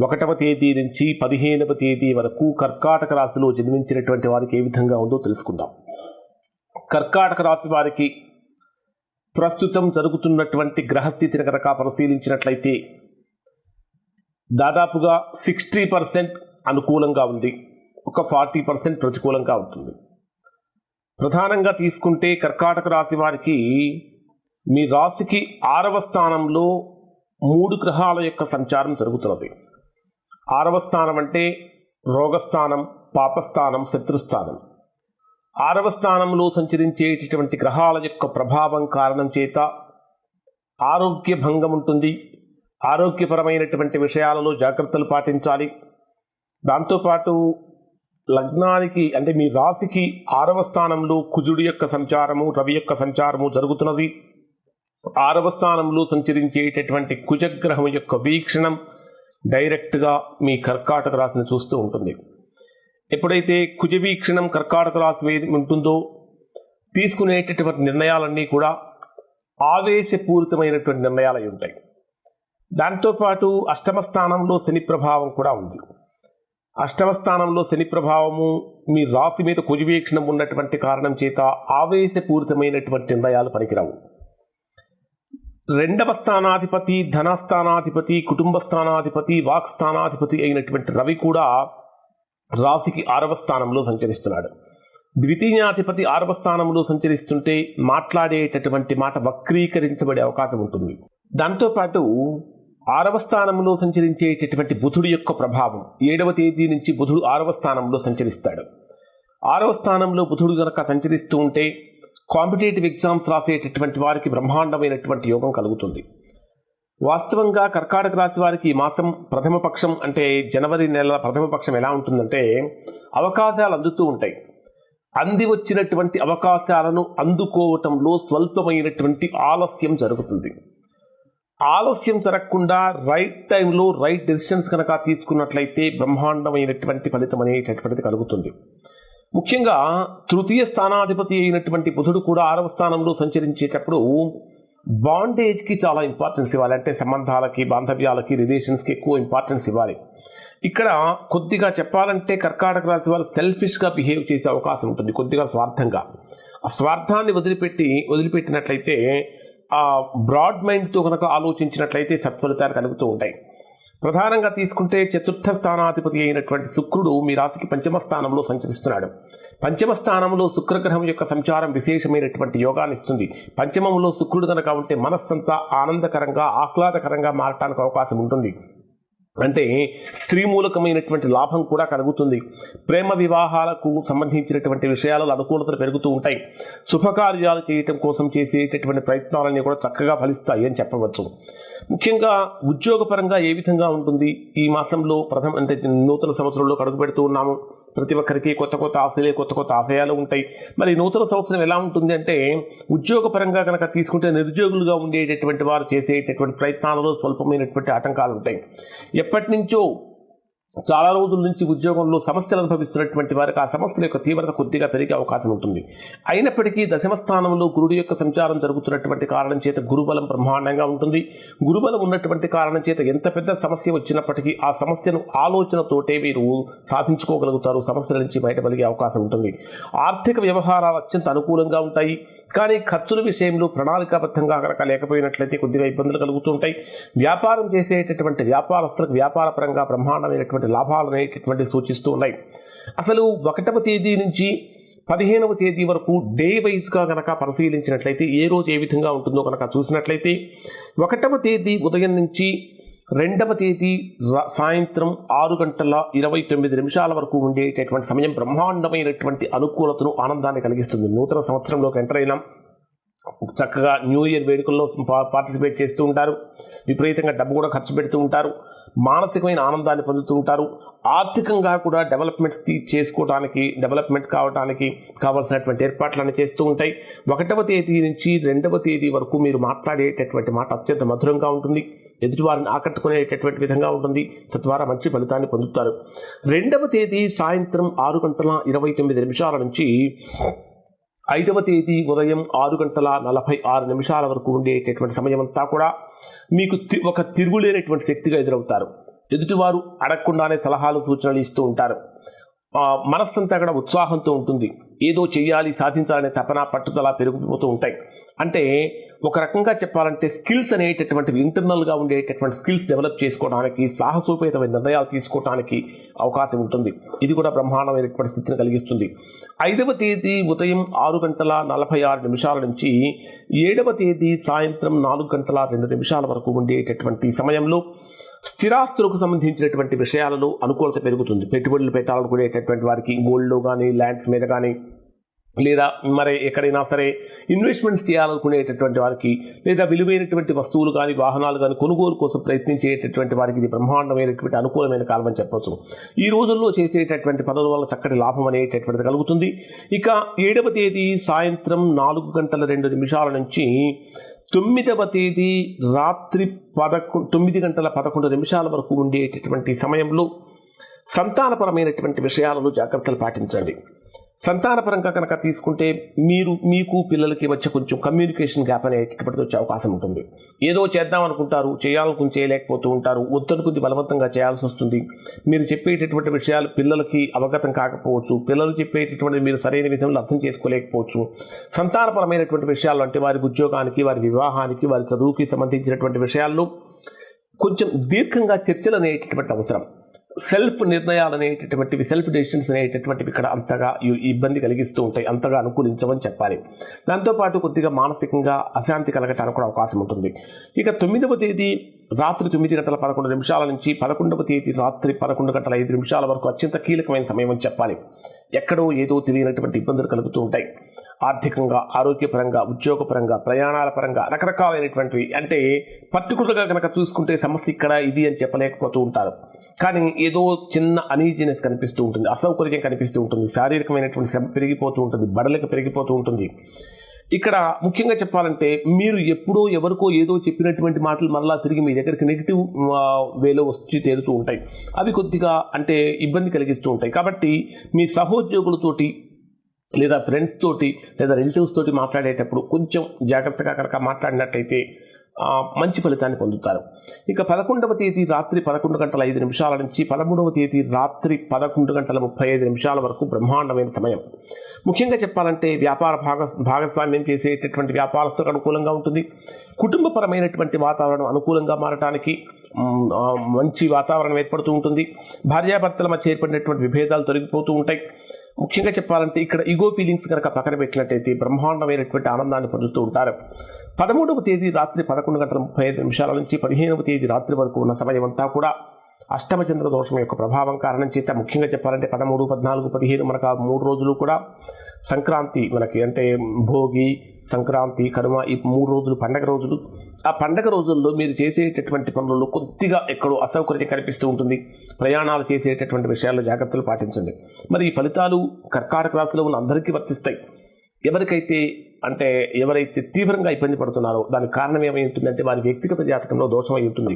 ఒకటవ తేదీ నుంచి పదిహేనవ తేదీ వరకు కర్కాటక రాశిలో జన్మించినటువంటి వారికి ఏ విధంగా ఉందో తెలుసుకుందాం. కర్కాటక రాశి వారికి ప్రస్తుతం జరుగుతున్నటువంటి గ్రహస్థితిని కనుక పరిశీలించినట్లయితే దాదాపుగా సిక్స్టీ పర్సెంట్ అనుకూలంగా ఉంది. ఒక ఫార్టీ పర్సెంట్ ప్రతికూలంగా ఉంటుంది. ప్రధానంగా తీసుకుంటే కర్కాటక రాశి వారికి మీ రాశికి ఆరవ స్థానంలో మూడు గ్రహాల యొక్క సంచారం జరుగుతున్నది. ఆరవ స్థానం అంటే రోగస్థానం పాపస్థానం శత్రుస్థానం. ఆరవ స్థానంలో సంచరించేటటువంటి గ్రహాల యొక్క ప్రభావం కారణం చేత ఆరోగ్య భంగం ఉంటుంది. ఆరోగ్యపరమైనటువంటి విషయాలలో జాగ్రత్తలు పాటించాలి. దాంతోపాటు లగ్నానికి అంటే మీ రాశికి ఆరవ స్థానంలో కుజుడి యొక్క సంచారము రవి యొక్క సంచారము జరుగుతున్నది. ఆరవ స్థానంలో సంచరించేటటువంటి కుజగ్రహం యొక్క వీక్షణం డైరెక్ట్గా మీ కర్కాటక రాశిని చూస్తూ ఉంటుంది. ఎప్పుడైతే కుజ వీక్షణం కర్కాటక రాశి ఉంటుందో తీసుకునేటటువంటి నిర్ణయాలన్నీ కూడా ఆవేశపూరితమైనటువంటి నిర్ణయాలు అయి ఉంటాయి దాంతోపాటు అష్టమ స్థానంలో శని ప్రభావం కూడా ఉంది. అష్టమ స్థానంలో శని ప్రభావము మీ రాశి మీద కుజవీక్షణం ఉన్నటువంటి కారణం చేత ఆవేశపూరితమైనటువంటి నిర్ణయాలు పనికిరావు. రెండవ స్థానాధిపతి ధనస్థానాధిపతి కుటుంబ స్థానాధిపతి వాక్ స్థానాధిపతి అయినటువంటి రవి కూడా రాశికి ఆరవ స్థానంలో సంచరిస్తున్నాడు. ద్వితీయాధిపతి ఆరవ స్థానంలో సంచరిస్తుంటే మాట్లాడేటటువంటి మాట వక్రీకరించబడే అవకాశం ఉంటుంది. దాంతోపాటు ఆరవ స్థానంలో సంచరించేటటువంటి బుధుడి యొక్క ప్రభావం ఏడవ తేదీ నుంచి బుధుడు ఆరవ స్థానంలో సంచరిస్తాడు. ఆరవ స్థానంలో బుధుడు గనక సంచరిస్తూ ఉంటే కాంపిటేటివ్ ఎగ్జామ్స్ రాసేటటువంటి వారికి బ్రహ్మాండమైనటువంటి యోగం కలుగుతుంది. వాస్తవంగా కర్కాటక రాశి వారికి ఈ మాసం ప్రథమ పక్షం అంటే జనవరి నెల ప్రథమ పక్షం ఎలా ఉంటుందంటే అవకాశాలు అందుతూ ఉంటాయి. అంది వచ్చినటువంటి అవకాశాలను అందుకోవటంలో స్వల్పమైనటువంటి ఆలస్యం జరుగుతుంది. ఆలస్యం జరగకుండా రైట్ టైంలో రైట్ డెసిషన్స్ కనుక తీసుకున్నట్లయితే బ్రహ్మాండమైనటువంటి ఫలితం అనేటటువంటిది కలుగుతుంది. ముఖ్యంగా తృతీయ స్థానాధిపతి అయినటువంటి బుధుడు కూడా ఆరవ స్థానంలో సంచరించేటప్పుడు బాండేజ్కి చాలా ఇంపార్టెన్స్ ఇవ్వాలి. అంటే సంబంధాలకి బాంధవ్యాలకి రిలేషన్స్కి ఎక్కువ ఇంపార్టెన్స్ ఇవ్వాలి. ఇక్కడ కొద్దిగా చెప్పాలంటే కర్కాటక రాశి వాళ్ళు సెల్ఫిష్గా బిహేవ్ చేసే అవకాశం ఉంటుంది. కొద్దిగా స్వార్థంగా. ఆ స్వార్థాన్ని వదిలిపెట్టి వదిలిపెట్టినట్లయితే ఆ బ్రాడ్ మైండ్తో కనుక ఆలోచించినట్లయితే సత్ఫలితాలు కలుగుతూ ఉంటాయి. ప్రధానంగా తీసుకుంటే చతుర్థ స్థానాధిపతి అయినటువంటి శుక్రుడు మీ రాశికి పంచమ స్థానంలో సంచరిస్తున్నాడు. పంచమ స్థానంలో శుక్రగ్రహం యొక్క సంచారం విశేషమైనటువంటి యోగాన్ని ఇస్తుంది. పంచమంలో శుక్రుడు కనుక ఉంటే మనస్సంతా ఆనందకరంగా ఆహ్లాదకరంగా మారటానికి అవకాశం ఉంటుంది. అంటే స్త్రీ మూలకమైనటువంటి లాభం కూడా కలుగుతుంది. ప్రేమ వివాహాలకు సంబంధించినటువంటి విషయాలలో అనుకూలతలు పెరుగుతూ ఉంటాయి. శుభకార్యాలు చేయటం కోసం చేసేటటువంటి ప్రయత్నాలన్నీ కూడా చక్కగా ఫలిస్తాయి అని చెప్పవచ్చు. ముఖ్యంగా ఉద్యోగపరంగా ఏ విధంగా ఉంటుంది? ఈ మాసంలో ప్రథమ అంటే నూతన సంవత్సరంలో అడుగు పెడుతూ ఉన్నాము. ప్రతి ఒక్కరికి కొత్త కొత్త ఆశలే కొత్త కొత్త ఆశయాలు ఉంటాయి. మరి నూతన సంవత్సరం ఎలా ఉంటుంది అంటే ఉద్యోగపరంగా కనుక తీసుకుంటే నిరుద్యోగులుగా ఉండేటటువంటి వారు చేసేటటువంటి ప్రయత్నాలలో స్వల్పమైనటువంటి ఆటంకాలు ఉంటాయి. ఎప్పటి నుంచో చాలా రోజుల నుంచి ఉద్యోగంలో సమస్యలు అనుభవిస్తున్నటువంటి వారికి ఆ సమస్యల యొక్క తీవ్రత కొద్దిగా పెరిగే అవకాశం ఉంటుంది. అయినప్పటికీ దశమ స్థానంలో గురుడి యొక్క సంచారం జరుగుతున్నటువంటి కారణం చేత గురుబలం బ్రహ్మాండంగా ఉంటుంది. గురుబలం ఉన్నటువంటి కారణం చేత ఎంత పెద్ద సమస్య వచ్చినప్పటికీ ఆ సమస్యను ఆలోచనతోటే మీరు సాధించుకోగలుగుతారు. సమస్యల నుంచి బయటపడిగే అవకాశం ఉంటుంది. ఆర్థిక వ్యవహారాలు అత్యంత అనుకూలంగా ఉంటాయి. కానీ ఖర్చుల విషయంలో ప్రణాళికాబద్ధంగా కనుక లేకపోయినట్లయితే కొద్దిగా ఇబ్బందులు కలుగుతూ ఉంటాయి. వ్యాపారం చేసేటటువంటి వ్యాపారస్తులకు వ్యాపారపరంగా బ్రహ్మాండమైనటువంటి లాభాలు అనేటటువంటి సూచిస్తూ ఉన్నాయి. అసలు ఒకటవ తేదీ నుంచి పదిహేనవ తేదీ వరకు డే వైజ్గా కనుక పరిశీలించినట్లయితే ఏ రోజు ఏ విధంగా ఉంటుందో కనుక చూసినట్లయితే ఒకటవ తేదీ ఉదయం నుంచి రెండవ తేదీ సాయంత్రం ఆరు గంటల ఇరవై తొమ్మిది నిమిషాల వరకు ఉండేటటువంటి సమయం బ్రహ్మాండమైనటువంటి అనుకూలతను ఆనందాన్ని కలిగిస్తుంది. నూతన సంవత్సరంలోకి ఎంటర్ అయినాం. చక్కగా న్యూ ఇయర్ వేడుకల్లో పార్టిసిపేట్ చేస్తూ ఉంటారు. విపరీతంగా డబ్బు కూడా ఖర్చు పెడుతూ ఉంటారు. మానసికమైన ఆనందాన్ని పొందుతూ ఉంటారు. ఆర్థికంగా కూడా డెవలప్మెంట్స్ చేసుకోవడానికి డెవలప్మెంట్ కావడానికి కావాల్సినటువంటి ఏర్పాట్లను చేస్తూ ఉంటాయి. ఒకటవ తేదీ నుంచి రెండవ తేదీ వరకు మీరు మాట్లాడేటటువంటి మాట అత్యంత మధురంగా ఉంటుంది. ఎదుటివారిని ఆకట్టుకునేటటువంటి విధంగా ఉంటుంది. తద్వారా మంచి ఫలితాన్ని పొందుతారు. రెండవ తేదీ సాయంత్రం ఆరు గంటల ఇరవై తొమ్మిది నిమిషాల నుంచి ఐదవ తేదీ ఉదయం ఆరు గంటల నలభై ఆరు నిమిషాల వరకు ఉండేటటువంటి సమయం అంతా కూడా మీకు తి- ఒక తిరుగులేనటువంటి శక్తిగా ఎదురవుతారు. ఎదుటివారు అడగకుండానే సలహాలు సూచనలు ఇస్తూ ఉంటారు. మనస్సంతా కూడా ఉత్సాహంతో ఉంటుంది. ఏదో చేయాలి సాధించాలనే తపన పట్టుదల పెరిగిపోతూ ఉంటాయి. అంటే ఒక రకంగా చెప్పాలంటే స్కిల్స్ అనేటటువంటివి ఇంటర్నల్గా ఉండేటటువంటి స్కిల్స్ డెవలప్ చేసుకోవడానికి సాహసోపేతమైన నిర్ణయాలు తీసుకోవడానికి అవకాశం ఉంటుంది. ఇది కూడా బ్రహ్మాండమైనటువంటి స్థితిని కలిగిస్తుంది. ఐదవ తేదీ ఉదయం ఆరు గంటల నలభై ఆరు నిమిషాల నుంచి ఏడవ తేదీ సాయంత్రం నాలుగు గంటల రెండు నిమిషాల వరకు ఉండేటటువంటి సమయంలో స్థిరాస్తులకు సంబంధించినటువంటి విషయాలలో అనుకూలత పెరుగుతుంది. పెట్టుబడులు పెట్టాలనుకునేటటువంటి వారికి గోల్డ్లో కానీ ల్యాండ్స్ మీద కానీ లేదా మరి ఎక్కడైనా సరే ఇన్వెస్ట్మెంట్స్ చేయాలనుకునేటటువంటి వారికి లేదా విలువైనటువంటి వస్తువులు కానీ వాహనాలు కానీ కొనుగోలు కోసం ప్రయత్నించేటటువంటి వారికి ఇది బ్రహ్మాండమైనటువంటి అనుకూలమైన కాలం అని చెప్పవచ్చు ఈ రోజుల్లో చేసేటటువంటి పనుల వల్ల చక్కటి లాభం అనేటటువంటిది కలుగుతుంది. ఇక ఏడవ తేదీ సాయంత్రం నాలుగు గంటల రెండు నిమిషాల నుంచి తొమ్మిదవ తేదీ రాత్రి పదకొ తొమ్మిది గంటల పదకొండు నిమిషాల వరకు ఉండేటటువంటి సమయంలో సంతానపరమైనటువంటి విషయాలలో జాగ్రత్తలు పాటించండి. సంతానపరంగా కనుక తీసుకుంటే మీరు మీకు పిల్లలకి మధ్య కొంచెం కమ్యూనికేషన్ గ్యాప్ అనేటటువంటి వచ్చే అవకాశం ఉంటుంది. ఏదో చేద్దాం అనుకుంటారు చేయాలనుకుని చేయలేకపోతూ ఉంటారు ఒత్తనుకుంది బలవంతంగా చేయాల్సి వస్తుంది. మీరు చెప్పేటటువంటి విషయాలు పిల్లలకి అవగతం కాకపోవచ్చు పిల్లలు చెప్పేటటువంటి మీరు సరైన విధంలో అర్థం చేసుకోలేకపోవచ్చు. సంతానపరమైనటువంటి విషయాలు అంటే వారి ఉద్యోగానికి వారి వివాహానికి వారి చదువుకి సంబంధించినటువంటి విషయాల్లో కొంచెం దీర్ఘంగా చర్చలు అనేటటువంటి అవసరం. సెల్ఫ్ నిర్ణయాలు అనేటటువంటివి సెల్ఫ్ డెసిషన్స్ అనేటటువంటివి ఇక్కడ అంతగా ఇబ్బంది కలిగిస్తూ ఉంటాయి అంతగా అనుకూలించమని చెప్పాలి. దాంతోపాటు కొద్దిగా మానసికంగా అశాంతి కలగటానికి కూడా అవకాశం ఉంటుంది. ఇక తొమ్మిదవ తేదీ రాత్రి తొమ్మిది గంటల పదకొండు నిమిషాల నుంచి పదకొండవ తేదీ రాత్రి పదకొండు గంటల ఐదు నిమిషాల వరకు అత్యంత కీలకమైన సమయం అని చెప్పాలి. ఎక్కడో ఏదో తెలియనటువంటి ఇబ్బందులు కలుగుతూ ఉంటాయి. ఆర్థికంగా ఆరోగ్యపరంగా ఉద్యోగపరంగా ప్రయాణాల పరంగా రకరకాలైనటువంటివి అంటే పర్టికులర్గా కనుక చూసుకుంటే సమస్య ఇక్కడ ఇది అని చెప్పలేకపోతూ ఉంటారు. కానీ ఏదో చిన్న అనీజినెస్ కనిపిస్తూ ఉంటుంది. అసౌకర్యం కనిపిస్తూ ఉంటుంది. శారీరకమైనటువంటి శ్రమ పెరిగిపోతూ ఉంటుంది. బడలిక పెరిగిపోతూ ఉంటుంది. ఇక్కడ ముఖ్యంగా చెప్పాలంటే మీరు ఎప్పుడో ఎవరికో ఏదో చెప్పినటువంటి మాటలు మరలా తిరిగి మీ దగ్గరికి నెగిటివ్ వేలో వచ్చి తేలుతూ ఉంటాయి. అవి కొద్దిగా అంటే ఇబ్బంది కలిగిస్తూ ఉంటాయి. కాబట్టి మీ సహోద్యోగులతోటి లేదా ఫ్రెండ్స్ తోటి లేదా రిలేటివ్స్ తోటి మాట్లాడేటప్పుడు కొంచెం జాగ్రత్తగా కనుక మాట్లాడినట్టయితే మంచి ఫలితాన్ని పొందుతారు. ఇక పదకొండవ తేదీ రాత్రి పదకొండు గంటల ఐదు నిమిషాల నుంచి పదమూడవ తేదీ రాత్రి పదకొండు గంటల ముప్పై ఐదు నిమిషాల వరకు బ్రహ్మాండమైన సమయం. ముఖ్యంగా చెప్పాలంటే వ్యాపార భాగ భాగస్వామ్యం చేసేటటువంటి వ్యాపారస్తులకు అనుకూలంగా ఉంటుంది. కుటుంబపరమైనటువంటి వాతావరణం అనుకూలంగా మారటానికి మంచి వాతావరణం ఏర్పడుతూ ఉంటుంది. భార్యాభర్తల మధ్య ఏర్పడినటువంటి విభేదాలు తొలగిపోతూ ఉంటాయి. ముఖ్యంగా చెప్పాలంటే ఇక్కడ ఈగో ఫీలింగ్స్ కనుక పక్కన పెట్టినట్టయితే బ్రహ్మాండమైనటువంటి ఆనందాన్ని పొందుతూ ఉంటారు. పదమూడవ తేదీ రాత్రి పదకొండు గంటల ముప్పై ఐదు నిమిషాల నుంచి పదిహేనవ తేదీ రాత్రి వరకు ఉన్న సమయమంతా కూడా అష్టమచంద్ర దోషం యొక్క ప్రభావం కారణం చేత ముఖ్యంగా చెప్పాలంటే పదమూడు పద్నాలుగు పదిహేను మనకు మూడు రోజులు కూడా సంక్రాంతి మనకి అంటే భోగి సంక్రాంతి కనుమ ఈ మూడు రోజులు పండగ రోజులు. ఆ పండగ రోజుల్లో మీరు చేసేటటువంటి పనులలో కొద్దిగా ఎక్కడో అసౌకర్యం కనిపిస్తూ ఉంటుంది. ప్రయాణాలు చేసేటటువంటి విషయాల్లో జాగ్రత్తలు పాటించండి. మరి ఈ ఫలితాలు కర్కాటక రాశిలో ఉన్న అందరికీ వర్తిస్తాయి. ఎవరికైతే అంటే ఎవరైతే తీవ్రంగా ఇబ్బంది పడుతున్నారో దానికి కారణం ఏమై ఉంటుందంటే వారి వ్యక్తిగత జాతకంలో దోషమై ఉంటుంది.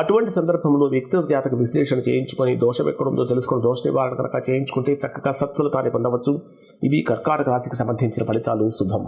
అటువంటి సందర్భంలో వ్యక్తిగత జాతక విశ్లేషణ చేయించుకొని దోషం ఎక్కడుందో తెలుసుకొని దోష నివారణ కనుక చేయించుకుంటే చక్కగా సత్ఫలితాన్ని పొందవచ్చు. ఇవి కర్కాటక రాశికి సంబంధించిన ఫలితాలు. శుభం.